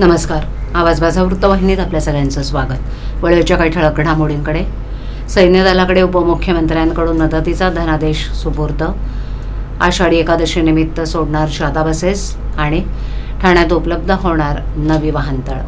नमस्कार. आवाज बाजा वृत्तवाहिनीत आपल्या सगळ्यांचं स्वागत. वळीच्या काही ठळक घडामोडींकडे. सैन्य दलाकडे उपमुख्यमंत्र्यांकडून मदतीचा धनादेश सुपूर्द. आषाढी एकादशीनिमित्त सोडणार शादा बसेस आणि ठाण्यात उपलब्ध होणार नवी वाहनतळ.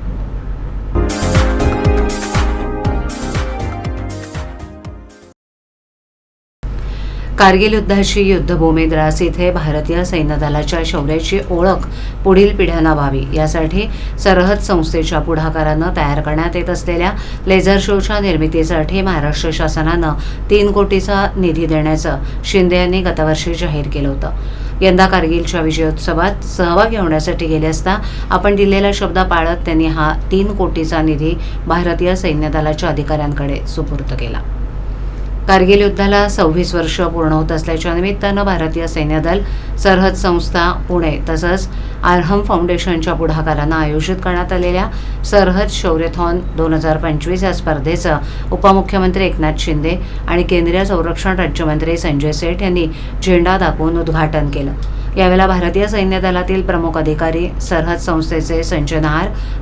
कारगिल युद्धाची युद्धभूमी द्रास इथे भारतीय सैन्य दलाच्या शौर्याची ओळख पुढील पिढ्यांना व्हावी. यासाठी सरहद संस्थेच्या पुढाकारानं तयार करण्यात येत असलेल्या लेझर शोच्या निर्मितीसाठी महाराष्ट्र शासनानं तीन कोटीचा निधी देण्याचं शिंदे यांनी गतवर्षी जाहीर केलं होतं. यंदा कारगिलच्या विजयोत्सवात सहभागी होण्यासाठी गेले असता आपण दिलेला शब्द पाळत त्यांनी हा तीन कोटीचा निधी भारतीय सैन्य दलाच्या अधिकाऱ्यांकडे सुपूर्द केला. कारगिल युद्धाला सव्वीस वर्ष पूर्ण होत असल्याच्या निमित्तानं भारतीय सैन्यदल सरहद संस्था पुणे तसंच आरहम फाउंडेशनच्या पुढाकारानं आयोजित करण्यात आलेल्या सरहद शौर्यथॉन दोन हजार पंचवीस या स्पर्धेचं उपमुख्यमंत्री एकनाथ शिंदे आणि केंद्रीय संरक्षण राज्यमंत्री संजय सेठ यांनी झेंडा दाखवून उद्घाटन केलं. यावेळेला भारतीय सैन्य दलातील प्रमुख अधिकारी सरहद संस्थेचे संजय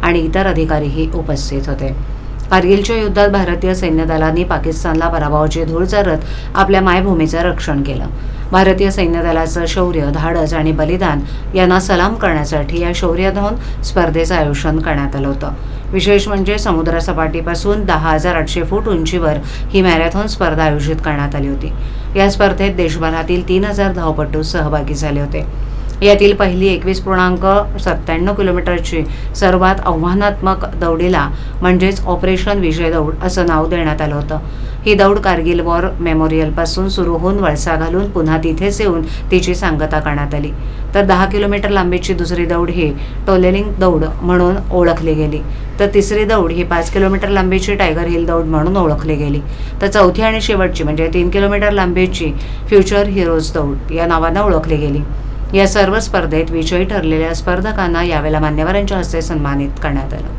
आणि इतर अधिकारीही उपस्थित होते. कारगिलच्या युद्धात भारतीय सैन्य दलांनी पाकिस्तानला पराभवाची धूळ चारत आपल्या मायभूमीचं रक्षण केलं. भारतीय सैन्य दलाचं शौर्य धाडस आणि बलिदान यांना सलाम करण्यासाठी या शौर्यधन स्पर्धेचं आयोजन करण्यात आलं होतं. विशेष म्हणजे समुद्रसपाटीपासून दहा हजार आठशे फूट उंचीवर ही मॅरेथॉन स्पर्धा आयोजित करण्यात आली होती. या स्पर्धेत देशभरातील तीन हजार धावपटू सहभागी झाले होते. यातील पहिली एकवीस पूर्णांक सत्त्याण्णव किलोमीटरची सर्वात आव्हानात्मक दौडीला म्हणजेच ऑपरेशन विजय दौड असं नाव देण्यात आलं होतं. ही दौड कारगिल वॉर मेमोरियलपासून सुरू होऊन वळसा घालून पुन्हा तिथेच येऊन तिची सांगता करण्यात आली. तर दहा किलोमीटर लांबीची दुसरी दौड ही टोलेलिंग दौड म्हणून ओळखली गेली. तर तिसरी दौड ही पाच किलोमीटर लांबीची टायगर हिल दौड म्हणून ओळखली गेली. तर चौथी आणि शेवटची म्हणजे तीन किलोमीटर लांबीची फ्युचर हिरोज दौड या नावानं ओळखली गेली. या सर्व स्पर्धेत विजयी ठरलेल्या स्पर्धकांना यावेळेला मान्यवरांच्या हस्ते सन्मानित करण्यात आलं.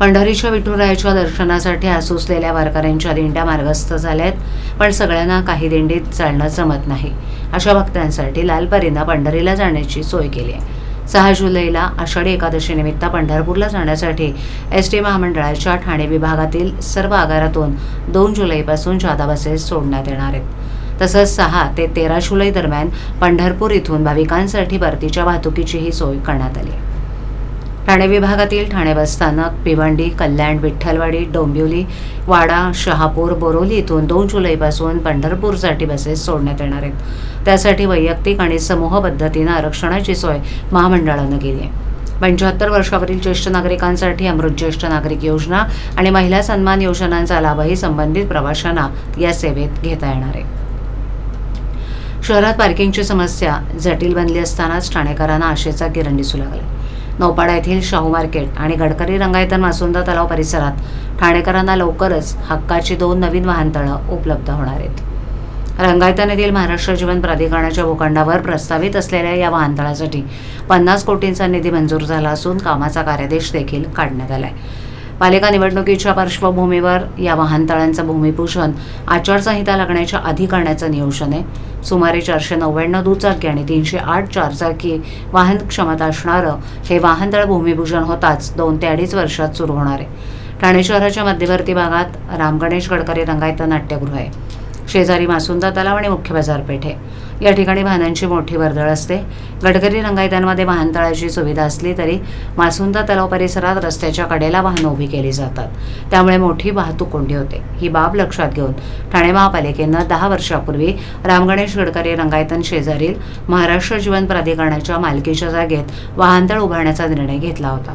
पंढरीच्या विठुरायाच्या दर्शनासाठी आसुसलेल्या वारकऱ्यांच्या दिंड्या मार्गस्थ झाल्यात पण सगळ्यांना काही दिंडीत चालणं जमत नाही. अशा भक्तांसाठी लालपरीनं पंढरीला जाण्याची सोय केली आहे. सहा जुलैला आषाढी एकादशीनिमित्त पंढरपूरला जाण्यासाठी एस टी महामंडळाच्या ठाणे विभागातील सर्व आगारातून दोन जुलैपासून जादा बसेस सोडण्यात येणार आहेत. तसंच सहा ते तेरा जुलै दरम्यान पंढरपूर इथून भाविकांसाठी परतीच्या वाहतुकीचीही सोय करण्यात आली. आहे ठाणे विभागातील ठाणे बसस्थानक भिवंडी कल्याण विठ्ठलवाडी डोंबिवली वाडा शहापूर बोरोली इथून दोन जुलैपासून पंढरपूरसाठी बसेस सोडण्यात येणार आहेत. त्यासाठी वैयक्तिक आणि समूह पद्धतीनं आरक्षणाची सोय महामंडळानं केली आहे. पंच्याहत्तर वर्षावरील ज्येष्ठ नागरिकांसाठी अमृत ज्येष्ठ नागरिक योजना आणि महिला सन्मान योजनांचा लाभही संबंधित प्रवाशांना या सेवेत घेता येणार आहे. शहरात पार्किंगची समस्या जटिल बनली असतानाच ठाणेकरांना आशेचा किरण दिसू लागला. नौपाडा येथील शाहू मार्केट आणि गडकरी रंगायतन मासुंदा तलाव परिसरात ठाणेकरांना लवकरच हक्काची दोन नवीन वाहनतळं उपलब्ध होणार आहेत. रंगायतन येथील महाराष्ट्र जीवन प्राधिकरणाच्या भूखंडावर प्रस्तावित असलेल्या या वाहनतळासाठी पन्नास कोटींचा निधी मंजूर झाला असून कामाचा कार्यादेश देखील काढण्यात आला आहे पालिका निवडणुकीच्या पार्श्वभूमीवर या वाहनतळांचं भूमिपूजन आचारसंहिता लागण्याच्या आधी करण्याचं नियोजन आहे. सुमारे चारशे नव्याण्णव दुचाकी आणि तीनशे आठ चारचाकी वाहन क्षमता असणारं हे वाहनतळ भूमिपूजन होताच दोन ते अडीच वर्षात सुरू होणार आहे. ठाणे शहराच्या मध्यवर्ती भागात राम गणेश गडकरी रंगायत नाट्यगृह आहे. शेजारी मासुंदा तलाव आणि मुख्य बाजारपेठ आहे. या ठिकाणी वाहनांची मोठी वर्दळ असते. गडकरी रंगायतांमध्ये वाहनतळाची सुविधा असली तरी मासुंदा तलाव परिसरात रस्त्याच्या कडेला वाहनं उभी केली जातात. त्यामुळे मोठी वाहतूक कोंडी होते. ही बाब लक्षात घेऊन ठाणे महापालिकेनं दहा वर्षापूर्वी रामगणेश गडकरी रंगायतन शेजारील महाराष्ट्र जीवन प्राधिकरणाच्या मालकीच्या जागेत वाहनतळ उभारण्याचा निर्णय घेतला होता.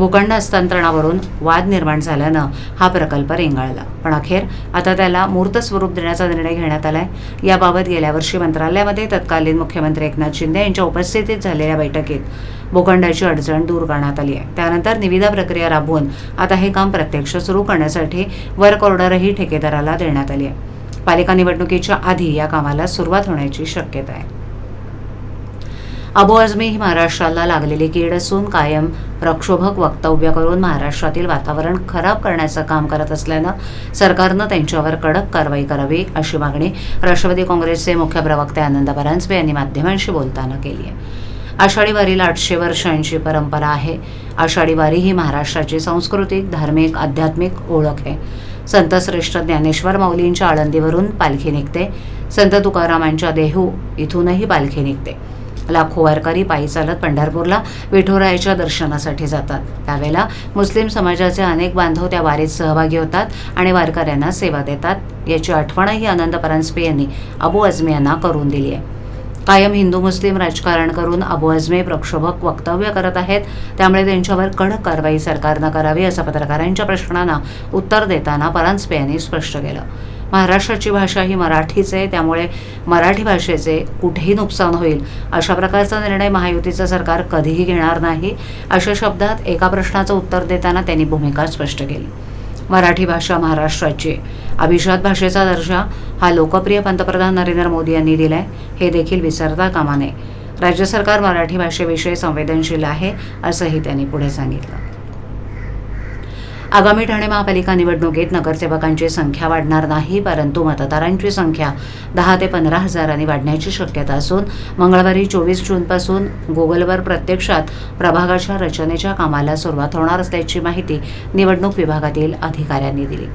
भूखंड हस्तांतरणावरून वाद निर्माण झाल्यानं हा प्रकल्प रेंगाळला. पण अखेर आता त्याला मूर्त स्वरूप देण्याचा निर्णय घेण्यात आलाय. याबाबत गेल्या वर्षी मंत्रालयामध्ये तत्कालीन मुख्यमंत्री एकनाथ शिंदे यांच्या उपस्थितीत झालेल्या बैठकीत भूखंडाची अडचण दूर करण्यात आली आहे. त्यानंतर निविदा प्रक्रिया राबवून आता हे काम प्रत्यक्ष सुरू करण्यासाठी वर्क ऑर्डरही ठेकेदाराला देण्यात आली आहे. पालिका निवडणुकीच्या आधी या कामाला सुरुवात होण्याची शक्यता आहे. अबोअजमी ही महाराष्ट्राला लागलेली कीड असून कायम प्रक्षोभक वक्तव्य करून महाराष्ट्रातील वातावरण खराब करण्याचं काम करत असल्यानं सरकारनं त्यांच्यावर कडक कारवाई करावी अशी मागणी राष्ट्रवादी काँग्रेसचे मुख्य प्रवक्ते आनंद परांजपे यांनी माध्यमांशी बोलताना केली आहे. आषाढी वारीला आठशे वर्षांची परंपरा आहे. आषाढी वारी ही महाराष्ट्राची सांस्कृतिक धार्मिक आध्यात्मिक ओळख आहे. संत श्रेष्ठ ज्ञानेश्वर माऊलींच्या आळंदीवरून पालखी निघते. संत तुकारामांच्या देहू इथूनही पालखी निघते. लाखो वारकरी पायी चालत पंढरपूरला विठुरायाच्या दर्शनासाठी जातात. त्यावेळेला मुस्लिम समाजाचे अनेक बांधव त्या वारीत सहभागी होतात आणि वारकऱ्यांना सेवा देतात. याची आठवणही आनंद परांजपे यांनी अबू अजमी यांना करून दिली आहे. कायम हिंदू मुस्लिम राजकारण करून अबू अजमे प्रक्षोभक वक्तव्य करत आहेत. त्यामुळे त्यांच्यावर कडक कारवाई सरकारनं करावी असं पत्रकारांच्या प्रश्नांना उत्तर देताना परांजपे यांनी स्पष्ट केलं. महाराष्ट्राची भाषा ही मराठीच आहे त्यामुळे मराठी भाषेचे कुठेही नुकसान होईल अशा प्रकारचा निर्णय महायुतीचं सरकार कधीही घेणार नाही. अशा शब्दात एका प्रश्नाचं उत्तर देताना त्यांनी भूमिका स्पष्ट केली. मराठी भाषा महाराष्ट्राची अभिजात भाषेचा दर्जा हा लोकप्रिय पंतप्रधान नरेंद्र मोदी यांनी दिलाय हे देखील विसरता कामा नये. राज्य सरकार मराठी भाषेविषयी संवेदनशील आहे असंही त्यांनी पुढे सांगितलं. आगामी ठाणे महापालिका निवडणुकीत नगरसेवकांची संख्या वाढणार नाही परंतु मतदारांची संख्या दहा ते पंधरा हजारांनी वाढण्याची शक्यता असून मंगळवारी चोवीस जूनपासून गुगलवर प्रत्यक्षात प्रभागाच्या रचनेच्या कामाला सुरुवात होणार असल्याची माहिती निवडणूक विभागातील अधिकाऱ्यांनी दिली.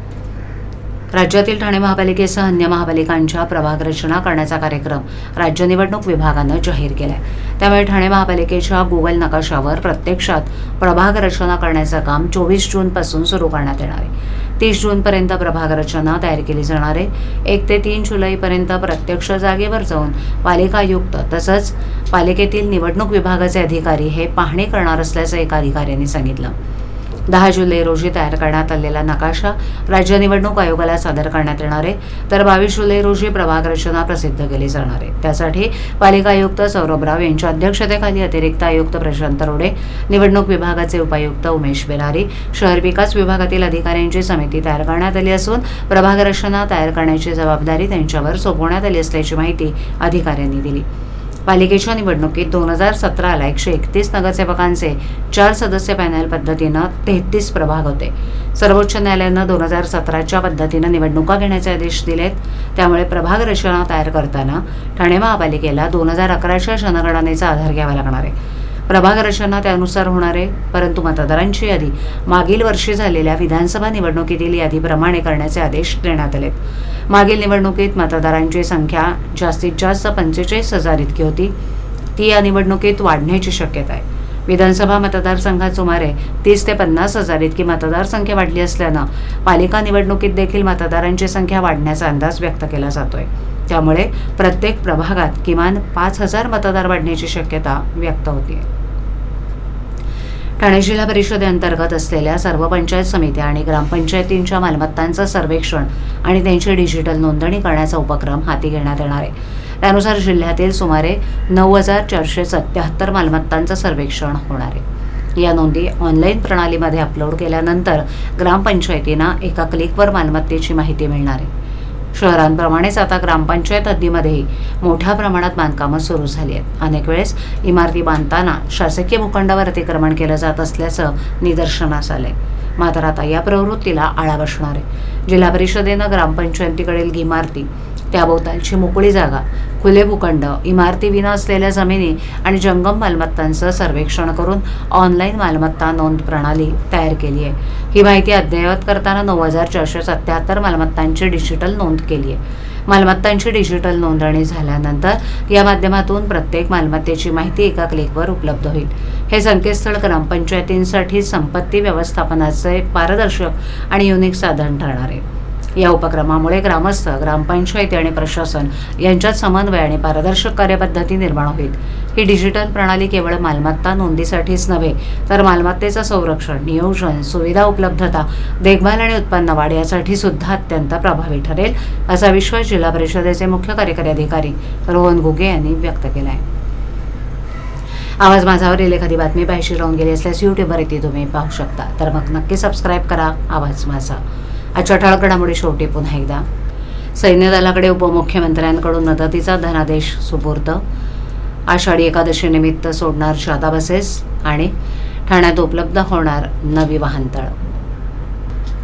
राज्यातील ठाणे महापालिकेसह अन्य महापालिकांच्या प्रभाग रचना करण्याचा कार्यक्रम राज्य निवडणूक विभागानं जाहीर केला आहे त्यामुळे ठाणे महापालिकेच्या गुगल नकाशावर प्रत्यक्षात प्रभाग रचना करण्याचं काम चोवीस जूनपासून सुरू करण्यात येणार आहे. तीस जूनपर्यंत प्रभाग रचना तयार केली जाणार आहे. एक ते तीन जुलैपर्यंत प्रत्यक्ष जागेवर जाऊन पालिका आयुक्त तसंच पालिकेतील निवडणूक विभागाचे अधिकारी हे पाहणी करणार असल्याचं एका अधिकाऱ्यांनी सांगितलं. दहा जुलै रोजी तयार करण्यात आलेला नकाशा राज्य निवडणूक आयोगाला सादर करण्यात येणार आहे. तर बावीस जुलै रोजी प्रभाग रचना प्रसिद्ध केली जाणार आहे. त्यासाठी पालिका आयुक्त सौरभ राव यांच्या अध्यक्षतेखाली अतिरिक्त आयुक्त प्रशांत रोडे निवडणूक विभागाचे उपायुक्त उमेश बेलारी शहर विकास विभागातील अधिकाऱ्यांची समिती तयार करण्यात आली असून प्रभाग रचना तयार करण्याची जबाबदारी त्यांच्यावर सोपवण्यात आली असल्याची माहिती अधिकाऱ्यांनी दिली. पालिकेच्या निवडणुकीत दोन हजार सतराला एकशे एकतीस नगरसेवकांचे चार सदस्य पॅनल पद्धतीनं तेहतीस प्रभाग होते. सर्वोच्च न्यायालयानं दोन हजार सतराच्या पद्धतीनं निवडणुका घेण्याचे आदेश दिलेत. त्यामुळे प्रभाग रचना तयार करताना ठाणे महापालिकेला दोन हजार अकराच्या जनगणनेचा आधार घ्यावा लागणार आहे. प्रभाग रचना त्यानुसार होणार आहे. परंतु मतदारांची यादी मागील वर्षी झालेल्या विधानसभा निवडणुकीतील यादीप्रमाणे करण्याचे आदेश देण्यात आलेत. मागील निवडणुकीत मतदारांची संख्या जास्तीत जास्त पंचेचाळीस हजार इतकी होती. ती या निवडणुकीत वाढण्याची शक्यता आहे. विधानसभा मतदारसंघात सुमारे तीस ते पन्नास हजार इतकी मतदारसंख्या वाढली असल्यानं पालिका निवडणुकीत देखील मतदारांची संख्या वाढण्याचा अंदाज व्यक्त केला जातोय. त्यामुळे प्रत्येक प्रभागात किमान पाच हजार मतदार वाढण्याची शक्यता व्यक्त होती ठाणे जिल्हा परिषदेअंतर्गत असलेल्या सर्व पंचायत समित्या आणि ग्रामपंचायतींच्या मालमत्तांचं सर्वेक्षण आणि त्यांची डिजिटल नोंदणी करण्याचा उपक्रम हाती घेण्यात येणार आहे. त्यानुसार जिल्ह्यातील सुमारे नऊ हजार चारशे सत्याहत्तर मालमत्तांचं सर्वेक्षण होणार आहे. या नोंदी ऑनलाईन प्रणालीमध्ये अपलोड केल्यानंतर ग्रामपंचायतींना एका क्लिकवर मालमत्तेची माहिती मिळणार आहे. शहरांप्रमाणेच आता ग्रामपंचायत हद्दीमध्येही मोठ्या प्रमाणात बांधकामं सुरू झाली आहेत. अनेक वेळेस इमारती बांधताना शासकीय भूखंडावर अतिक्रमण केलं जात असल्याचं निदर्शनास आलंय. मात्र आता या प्रवृत्तीला आळा बसणार आहे. जिल्हा परिषदेनं ग्रामपंचायतीकडील इमारती त्याभोवतालची मोकळी जागा खुले भूखंड इमारतीविना असलेल्या जमिनी आणि जंगम मालमत्तांचं सर्वेक्षण करून ऑनलाईन मालमत्ता नोंद प्रणाली तयार केली आहे. ही माहिती अद्ययावत करताना नऊ हजार चारशे सत्याहत्तर मालमत्तांची डिजिटल नोंद केली आहे. मालमत्तांची डिजिटल नोंदणी झाल्यानंतर या माध्यमातून प्रत्येक मालमत्तेची माहिती एका क्लिकवर उपलब्ध होईल. हे संकेतस्थळ ग्रामपंचायतींसाठी संपत्ती व्यवस्थापनाचे पारदर्शक आणि युनिक साधन ठरणार आहे. या उपक्रमामुळे ग्रामस्थ ग्रामपंचायती आणि प्रशासन यांच्यात समन्वय आणि पारदर्शक कार्यपद्धती निर्माण होईल. ही डिजिटल प्रणाली केवळ मालमत्ता नोंदीसाठीच नव्हे तर मालमत्तेचं संरक्षण नियोजन सुविधा उपलब्धता देखभाल आणि उत्पन्न वाढ यासाठी सुद्धा अत्यंत प्रभावी ठरेल असा विश्वास जिल्हा परिषदेचे मुख्य कार्यकारी अधिकारी रोहन घुगे यांनी व्यक्त केला आहे आवाज माझावरील एखादी बातमी पाहिजे राहून गेली असल्यास यूट्यूबवर ती तुम्ही पाहू शकता. तर मग नक्की सबस्क्राईब करा. आवाज माझा. आजच्या ठळक घडामोडी शेवटी पुन्हा एकदा. सैन्यदलाकडे उपमुख्यमंत्र्यांकडून मदतीचा धनादेश सुपूर्त आषाढी एकादशीनिमित्त सोडणार शादा बसेस आणि ठाण्यात उपलब्ध होणार नवी वाहनतळ.